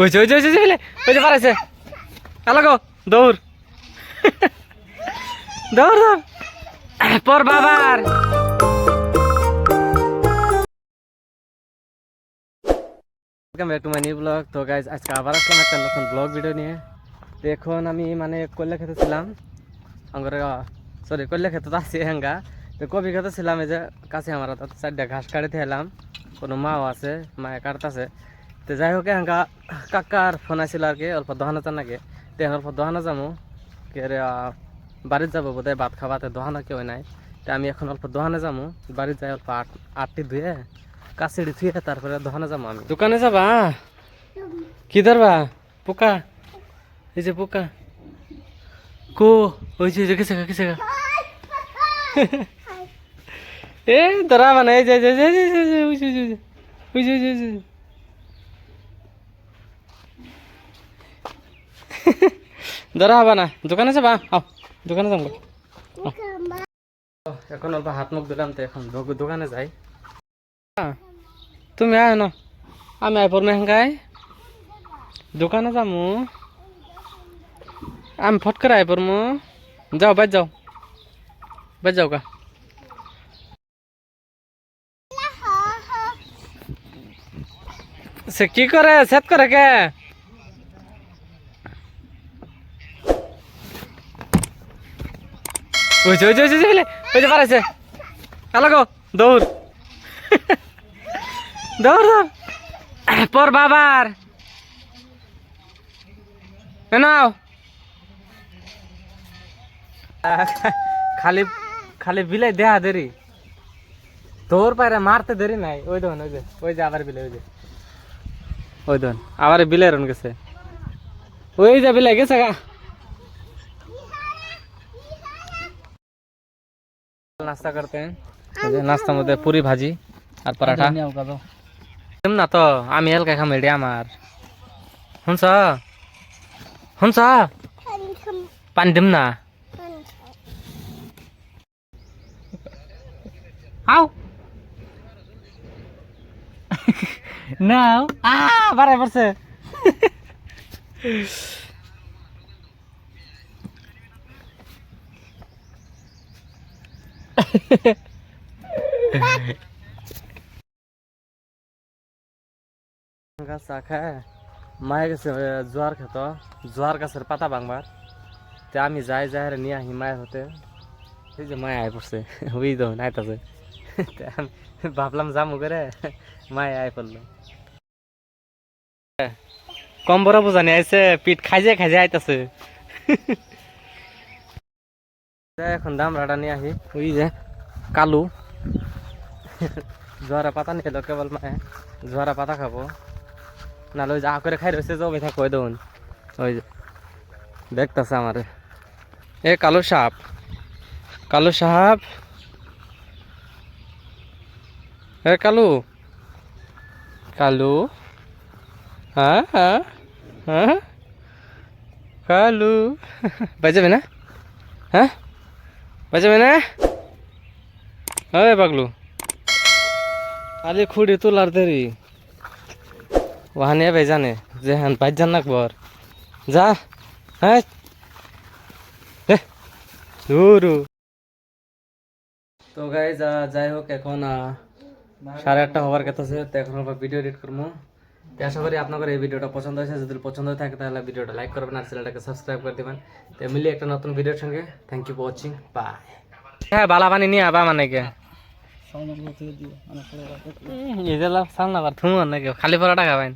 ওই ওই ওই ওই ওই যে পারাইছে হ্যালো গো, দৌড়। দৌড় দৌড়। পর বাবার। Welcome back to my new blog তো গাইজ আজকে আবার আসলাম একটা নতুন ব্লগ ভিডিও নিয়ে। তো এখন আমি মানে কল্যা খেতে ছিলাম আমার সরি কল্যা খেতে তো আসছি হেঙ্গা। তো কবি খেতে ছিলাম এই যে কাছে আমার চারটা ঘাস কাটিতে এলাম। কোনো মাও আছে মায়ে কাটতেছে তো যাই হোক হেঙ্গা কাকার ফোন আসছিল আর কি অল্প দহানা চান নাকি তো অল্প দহানা আহ, বাড়িতে যাব বোধহয় ভাত খাওয়াতে দহানা কেউ নাই তো আমি এখন অল্প দোকানে যাব বাড়িতে যাই অল্প আট আটটি ধুয়ে কাছিড়ি থুয়ে তারপরে দোকানে যাব আমি দোকানে যাবা কি ধরবা পোকা এই যে পোকা কো ওই যে গেছে গেছে গা এ ধরা মানে এই যে এই যে, এই যে, এই এই যে, ওই যে, ওই যে, ওই যে, ওই যে, ওই যে। ধরা হবা না। দোকানে যাবা? আও দোকানে যাব এখন অল্প হাত মুখ দিলাম তো এখন দোকানে যাই। তুমি আয় না। আমি আয় পড়মে হেঙ্গাই দোকানে যামু। আমি ফট করে আয় পড়মু। যাও বাজ যাও। বাজ যাও কা সে কি করে? সেট করে কে? ওই যে ওই ওই যে ওই যে, পারাইছে হ্যালো গো দৌড়। দৌড় দৌড়। পর বাবার। নাও। খালি খালি বিলাই দেহা দেরি। তোর পায়রা মারতে দেরি নাই। ওই দেখুন ওই যে ওই যে আবার বিলে ওই যে। ওই দেখুন আবার বিলাই রন গেছে। ওই যে বিলাই গেছে গা। नाश्ता करते हैं नाश्ता मध्य पूरी भाजी और पराठा तुम ना तो आम हल्का खा मेडिया मार हुन्छ हुन्छ पानी दिम ना आओ ना आ बारह वर्ष গাছ খায়। মায়ে গেছে জোয়ার খেত জোয়ার গাছের পাতা ভাঙবার তে আমি যাই যাই নিয়ে আহি মায়ের হতে এই যে মায়ে আয় পড়ছে ওই তো নাইতাছে আমি ভাবলাম যামু করে মায়ে আয় পড়ল কম বড় বুঝানি আইছে পিঠ খাইজে খাইজে আইতাছে। এখন দাম রাডা নিয়ে আহি ওই যে কালু। জোয়ারা পাতা নিয়ে এলো কেবল মায়ে। জোয়ারা পাতা খাব। নাহলে ওই যা করে খাই রয়েছে যাও বেথা কই দেউন ওই যে দেখতেছে আমারে। এ কালো সাপ। কালো সাপ। এ কালু। কালু। হ্যাঁ হ্যাঁ হ্যাঁ। কালু। বাজাবে না? হ্যাঁ? বাজাবে না ওই পাগলু। আরে খুঁড়ি তোলার দেরি। ওহানে ভাই জানে যে হ্যাঁ বাইর জান নাকবর যা হ্যাঁ তো গাই যা যাই হোক, এখন সাড়ে আটটা হবার কথা আছে, তো এখন আবার ভিডিও এডিট করব। তো আশা করি আপনাদের এই ভিডিওটা পছন্দ হয়েছে। যদি পছন্দ হয়ে থাকে তাহলে ভিডিওটা লাইক করবেন আর চ্যানেলটাকে সাবস্ক্রাইব করে দেবেন। তো মিলিয়ে একটা নতুন ভিডিওর সঙ্গে thank you for watching bye হ্যাঁ বালা পানি নিয়ে আবা মানে কে? এই যে লাভ আবার থুমন নাকি খালি পরাটা খাবেন।